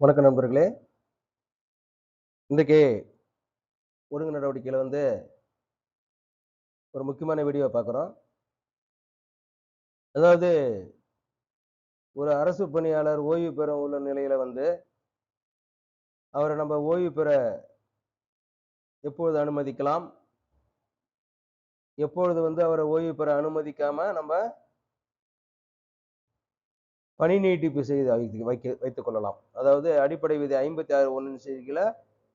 வணக்கம் நண்பர்களே. இன்றைக்கு ஒழுங்கு நடவடிக்கையில் வந்து ஒரு முக்கியமான வீடியோ பார்க்குறோம். அதாவது ஒரு அரசு பணியாளர் ஓய்வு பெற உள்ள நிலையில் வந்து அவரை நம்ம ஓய்வு பெற எப்பொழுது அனுமதிக்கலாம்? எப்பொழுது வந்து அவரை ஓய்வு பெற அனுமதிக்காமல் நம்ம பணி நீட்டிப்பு செய்து வைத்து வைக்க வைத்துக் கொள்ளலாம். அதாவது அடிப்படை விதி ஐம்பத்தி ஆறு ஒன்று செய்திகளை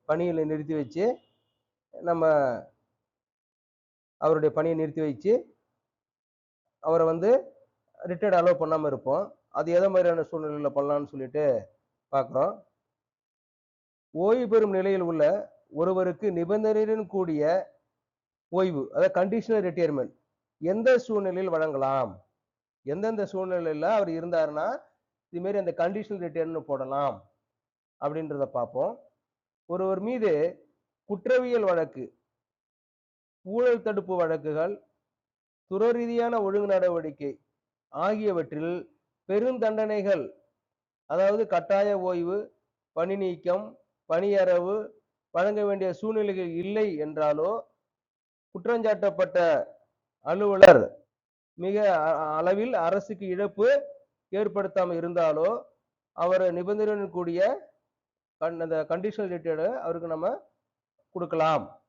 பணியில் நிறுத்தி வச்சு நம்ம அவருடைய பணியை நிறுத்தி வச்சு அவரை வந்து ரிட்டையர்ட் அலோவ் பண்ணாமல் இருப்போம். அது எதை மாதிரியான சூழ்நிலையில் பண்ணலாம்னு சொல்லிட்டு பார்க்குறோம் ஓய்வு பெறும் நிலையில் உள்ள ஒருவருக்கு நிபந்தனையுடன் கூடிய ஓய்வு அதாவது கண்டிஷனல் ரிட்டையர்மெண்ட் எந்த சூழ்நிலையில் வழங்கலாம்? எந்தெந்த சூழ்நிலையில் அவர் இருந்தாருன்னா இதுமாரி அந்த கண்டிஷனல் ரிட்டர்ன் போடலாம் அப்படின்றத பார்ப்போம். ஒருவர் மீது குற்றவியல் வழக்கு ஊழல் தடுப்பு வழக்குகள் துற ரீதியான ஒழுங்கு நடவடிக்கை ஆகியவற்றில் பெருந்தண்டனைகள் அதாவது கட்டாய ஓய்வு பணி நீக்கம் பணியறவு வழங்க வேண்டிய சூழ்நிலைகள் இல்லை என்றாலோ குற்றஞ்சாட்டப்பட்ட அலுவலர் மிக அ- அளவில் அரசுக்கு இழப்பு ஏற்படுத்தாமல் இருந்தாலோ அவர் நிபந்தனையுடன் கூடிய கண் அந்த கண்டிஷனல் ரிட்டர்டு அவருக்கு நம்ம கொடுக்கலாம்.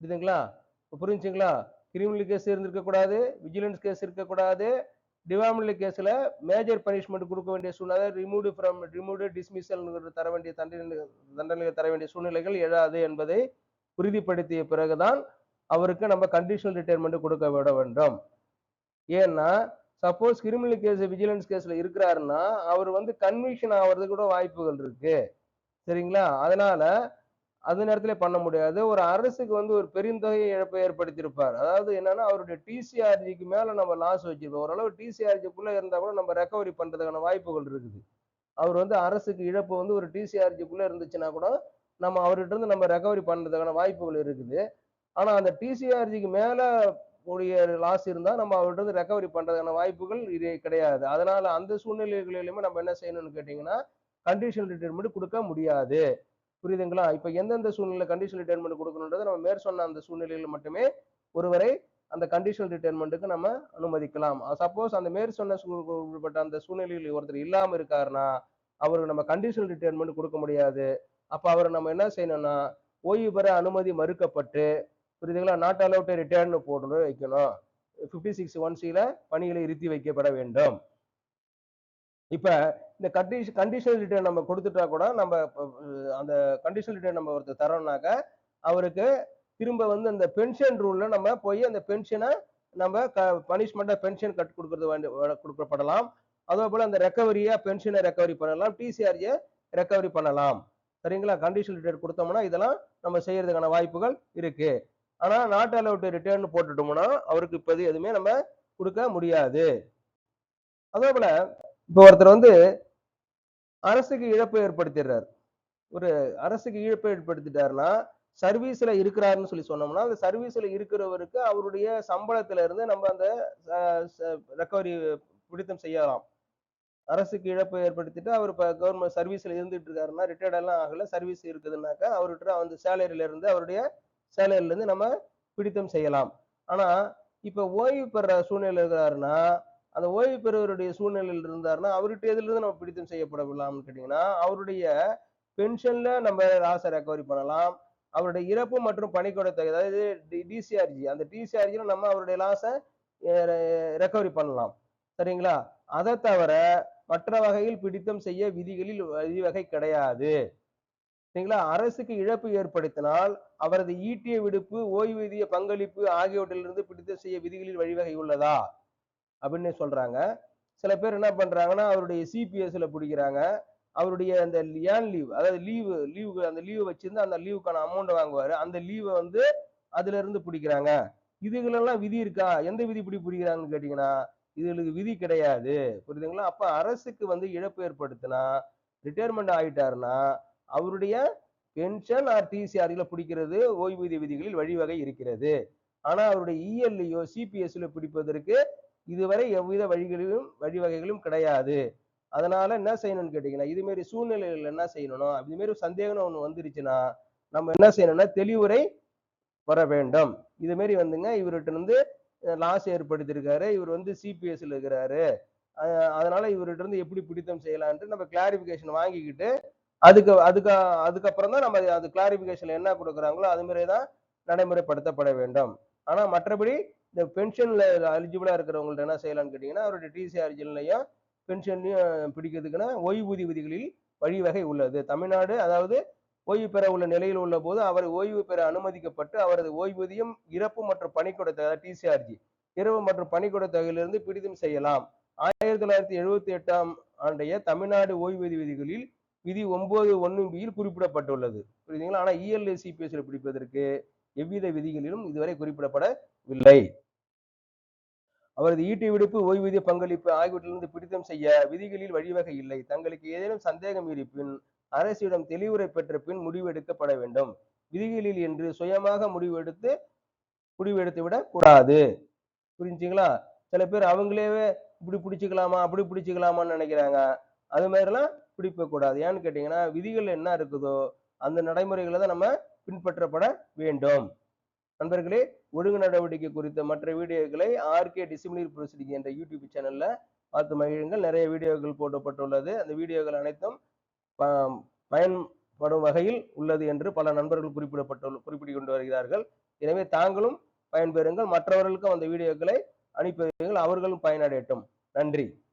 புரியுதுங்களா? புரிஞ்சுங்களா? கிரிமினல் கேஸ் இருந்திருக்கக்கூடாது விஜிலன்ஸ் கேஸ் இருக்கக்கூடாது டிவாமினல் கேஸில் மேஜர் பனிஷ்மெண்ட் கொடுக்க வேண்டிய சூழ்நிலை ரிமூவ்டு ஃப்ரம் ரிமூவ்டு டிஸ்மிசல் தர வேண்டிய தண்டனை தண்டனைகள் தர வேண்டிய சூழ்நிலைகள் எழாது என்பதை உறுதிப்படுத்திய பிறகுதான் அவருக்கு நம்ம கண்டிஷனல் ரிட்டையர்மெண்ட் கொடுக்க விட வேண்டும். ஏன்னா சப்போஸ் கிரிமினல் கேஸ் விஜிலன்ஸ் கேஸ்ல இருக்கிறாருன்னா அவர் வந்து கன்விக்ஷன் ஆகிறதுக்கு கூட வாய்ப்புகள் இருக்கு. சரிங்களா? அதனால அது நேரத்தில் பண்ண முடியாது. ஒரு அரசுக்கு வந்து ஒரு பெருந்தொகை இழப்பை ஏற்படுத்தியிருப்பார். அதாவது என்னன்னா அவருடைய டிசிஆர்ஜிக்கு மேல நம்ம லாஸ் வச்சிருப்போம். ஓரளவு டிசிஆர்ஜிக்குள்ள இருந்தா கூட நம்ம ரெக்கவரி பண்றதுக்கான வாய்ப்புகள் இருக்குது. அவர் வந்து அரசுக்கு இழப்பு வந்து ஒரு டிசிஆர்ஜிக்குள்ள இருந்துச்சுன்னா கூட நம்ம அவர்கிட்ட இருந்து நம்ம ரெக்கவரி பண்றதுக்கான வாய்ப்புகள் இருக்குது. ஆனா அந்த டிசிஆர்ஜிக்கு மேல கூடிய லாஸ் இருந்தா நம்ம அவர்கிட்ட ரெக்கவரி பண்றதுக்கான வாய்ப்புகள் இது கிடையாது. அதனால அந்த சூழ்நிலைகளிலுமே நம்ம என்ன செய்யணும்னு கேட்டீங்கன்னா கண்டிஷனல் ரிட்டைர்மெண்ட் கொடுக்க முடியாது. புரியுதுங்களா? இப்ப எந்தெந்த சூழ்நிலை கண்டிஷனல் ரிட்டைர்மெண்ட் கொடுக்கணுன்றது நம்ம மேற் சொன்ன அந்த சூழ்நிலையில் மட்டுமே ஒருவரை அந்த கண்டிஷனல் ரிட்டைர்மெண்ட்டுக்கு நம்ம அனுமதிக்கலாம். சப்போஸ் அந்த மேற் சொன்ன சூழ்நிலைப்பட்ட அந்த சூழ்நிலையில் ஒருத்தர் இல்லாம இருக்காருன்னா அவருக்கு நம்ம கண்டிஷனல் ரிட்டைர்மெண்ட் கொடுக்க முடியாது. அப்ப அவர் நம்ம என்ன செய்யணும்னா ஓய்வு பெற அனுமதி மறுக்கப்பட்டு புரியுதுங்களா? நாட் அலவுட் ரிட்டர்ன் போட்டு வைக்கணும். ஃபிஃப்டி சிக்ஸ் ஒன் சில பணிகளை இருத்தி வைக்கப்பட வேண்டும். இப்போ இந்த கண்டிஷன் கண்டிஷனல் ரிட்டர்ன் நம்ம கொடுத்துட்டா கூட நம்ம அந்த கண்டிஷனல் ரிட்டர்ன் நம்ம ஒருத்தர் தரோம்னாக்க அவருக்கு திரும்ப வந்து அந்த பென்ஷன் ரூலில் நம்ம போய் அந்த பென்ஷனை நம்ம க பனிஷ்மெண்ட்டாக பென்ஷன் கட் கொடுக்கறது வேண்டி கொடுக்கப்படலாம். அதே போல் அந்த ரெக்கவரியாக பென்ஷனை ரெக்கவரி பண்ணலாம். டிசிஆர்ஜியை ரெக்கவரி பண்ணலாம். சரிங்களா? கண்டிஷனல் ரிட்டர்ன் கொடுத்தோம்னா இதெல்லாம் நம்ம செய்யறதுக்கான வாய்ப்புகள் இருக்கு. ஆனா நாட் அலவுட் ரிட்டர்ன் போட்டுட்டோம்னா அவருக்கு இப்போது எதுவுமே நம்ம கொடுக்க முடியாது. அதே போல இப்போ ஒருத்தர் வந்து அரசுக்கு இழப்பை ஏற்படுத்திடுறார். ஒரு அரசுக்கு இழப்பை ஏற்படுத்திட்டாருன்னா சர்வீஸ்ல இருக்கிறாருன்னு சொல்லி சொன்னோம்னா அந்த சர்வீஸ்ல இருக்கிறவருக்கு அவருடைய சம்பளத்துல இருந்து நம்ம அந்த ரெக்கவரி பிடித்தம் செய்யலாம். அரசுக்கு இழப்பு ஏற்படுத்திட்டு அவர் இப்போ கவர்மெண்ட் சர்வீஸ்ல இருந்துட்டு இருக்காருன்னா ரிட்டையர்டெல்லாம் ஆகலை சர்வீஸ் இருக்குதுன்னாக்கா அவர்கிட்ட அந்த சேலரியில இருந்து அவருடைய சேலரியில இருந்து நம்ம பிடித்தம் செய்யலாம். ஆனா இப்ப ஓய்வு பெற சூழ்நிலை இருக்கிறாருன்னா அந்த ஓய்வு பெறுவருடைய சூழ்நிலையில் இருந்தாருன்னா அவர்கிட்ட எதுல இருந்து நம்ம பிடித்தம் செய்யப்படலாம்னு கேட்டிங்கன்னா அவருடைய பென்ஷன்ல நம்ம ராசை ரெக்கவரி பண்ணலாம். அவருடைய இறப்பு மற்றும் பணிக்கூட தொகை அதாவது டிசிஆர்ஜி அந்த டிசிஆர்ஜியில் நம்ம அவருடைய லாஸை ரெக்கவரி பண்ணலாம். சரிங்களா? அதை தவிர மற்ற வகையில் பிடித்தம் செய்ய விதிகளில் விதிவகை கிடையாது. சரிங்களா? அரசுக்கு இழப்பு ஏற்படுத்தினால் அவரது ஈட்டிய விடுப்பு ஓய்வூதிய பங்களிப்பு ஆகியவற்றிலிருந்து பிடித்த செய்ய விதிகளில் வழிவகை உள்ளதா? அப்படின்னு சொல்றாங்க. சில பேர் என்ன பண்றாங்கன்னா அவருடைய சிபிஎஸ்ல பிடிக்கிறாங்க. அவருடைய அந்த ஏன் லீவ் அதாவது லீவு லீவு அந்த லீவு வச்சிருந்து அந்த லீவுக்கான அமௌண்ட் வாங்குவாரு. அந்த லீவை வந்து அதுல இருந்து பிடிக்கிறாங்க. இதுகளெல்லாம் விதி இருக்கா? எந்த விதி இப்படி பிடிக்கிறாங்கன்னு கேட்டீங்கன்னா இதுகளுக்கு விதி கிடையாது. புரியுதுங்களா? அப்ப அரசுக்கு வந்து இழப்பு ஏற்படுத்தினா ரிட்டையர்மெண்ட் ஆயிட்டாருன்னா அவருடைய பென்ஷன் ஆர் டிசிஆர்ல பிடிக்கிறது ஓய்வூதிய விதிகளில் வழிவகை இருக்கிறது. ஆனால் அவருடைய இஎல்ஐயோ சிபிஎஸ்ல பிடிப்பதற்கு இதுவரை எவ்வித வழிகளிலும் வழிவகைகளும் கிடையாது. அதனால என்ன செய்யணும்னு கேட்டீங்கன்னா இதுமாரி சூழ்நிலைகள் என்ன செய்யணும் இதுமாரி சந்தேகம் ஒன்று வந்துருச்சுன்னா நம்ம என்ன செய்யணும்னா தெளிவுரை வர வேண்டும். இது வந்துங்க இவர்கிட்ட இருந்து லாஸ் ஏற்படுத்தியிருக்காரு. இவர் வந்து சிபிஎஸ்ல இருக்கிறாரு. அதனால இவர்கிட்ட இருந்து எப்படி பிடித்தம் செய்யலான்ட்டு நம்ம கிளாரிபிகேஷன் வாங்கிக்கிட்டு அதுக்கு அதுக்கு அதுக்கப்புறம் தான் நம்ம அது கிளாரிபிகேஷன் என்ன கொடுக்குறாங்களோ அது மாதிரி தான் நடைமுறைப்படுத்தப்பட வேண்டும். ஆனா மற்றபடி இந்த பென்ஷன்ல எலிஜிபிளா இருக்கிறவங்கள்ட்ட என்ன செய்யலாம்னு கேட்டீங்கன்னா அவருடைய டிசி டிசிஆர்ஜிலையும் பென்ஷன்லையும் பிடிக்கிறதுக்குன்னா ஓய்வூதிய விதிகளில் வழிவகை உள்ளது. தமிழ்நாடு அதாவது ஓய்வு பெற உள்ள நிலையில் உள்ள போது அவர் ஓய்வு பெற அனுமதிக்கப்பட்டு அவரது ஓய்வூதியம் இறப்பு மற்றும் பணிக்கூட டிசிஆர்ஜி இரவு மற்றும் பணிக்கூட தொகையிலிருந்து பிடிதும் செய்யலாம். ஆயிரத்தி தொள்ளாயிரத்தி எழுபத்தி எட்டாம் ஆண்டைய தமிழ்நாடு ஓய்வூதிய விதிகளில் விதி ஒன்பது ஒன்று பியில் குறிப்பிடப்பட்டுள்ளது. புரியுதுங்களா? ஆனால் இஎல்ஏ சிபிஎஸ்ல பிடிப்பதற்கு எவ்வித விதிகளிலும் இதுவரை குறிப்பிடப்படவில்லை. அவரது ஈட்டி விடுப்பு ஓய்வூதிய பங்களிப்பு ஆகியவற்றிலிருந்து பிடித்தம் செய்ய விதிகளில் வழிவகை இல்லை. தங்களுக்கு ஏதேனும் சந்தேகம் இருப்பின் அரசிடம் தெளிவுரை பெற்ற பின் முடிவெடுக்கப்பட வேண்டும். விதிகளில் என்று சுயமாக முடிவெடுத்து முடிவெடுத்து விட கூடாது. புரிஞ்சுங்களா? சில பேர் அவங்களே இப்படி பிடிச்சிக்கலாமா அப்படி பிடிச்சிக்கலாமான்னு நினைக்கிறாங்க. அது மாதிரிலாம் பிடிப்பக்கூடாது. ஏன்னு கேட்டிங்கன்னா விதிகள் என்ன இருக்குதோ அந்த நடைமுறைகளை தான் நம்ம பின்பற்றப்பட வேண்டும். நண்பர்களே ஒழுங்கு நடவடிக்கை குறித்த மற்ற வீடியோக்களை ஆர்கே டிசிப்ளினரி ப்ரொசீடிங் என்ற யூடியூப் சேனலில் பார்த்து மகிழுங்கள். நிறைய வீடியோக்கள் போடப்பட்டுள்ளது. அந்த வீடியோக்கள் அனைத்தும் ப- பயன்படும் வகையில் உள்ளது என்று பல நண்பர்கள் குறிப்பிடப்பட்டு குறிப்பிட்டு கொண்டு வருகிறார்கள். எனவே தாங்களும் பயன்பெறுங்கள். மற்றவர்களுக்கும் அந்த வீடியோக்களை அனுப்பி வைங்கள் அவர்களும் பயனடையட்டும். நன்றி.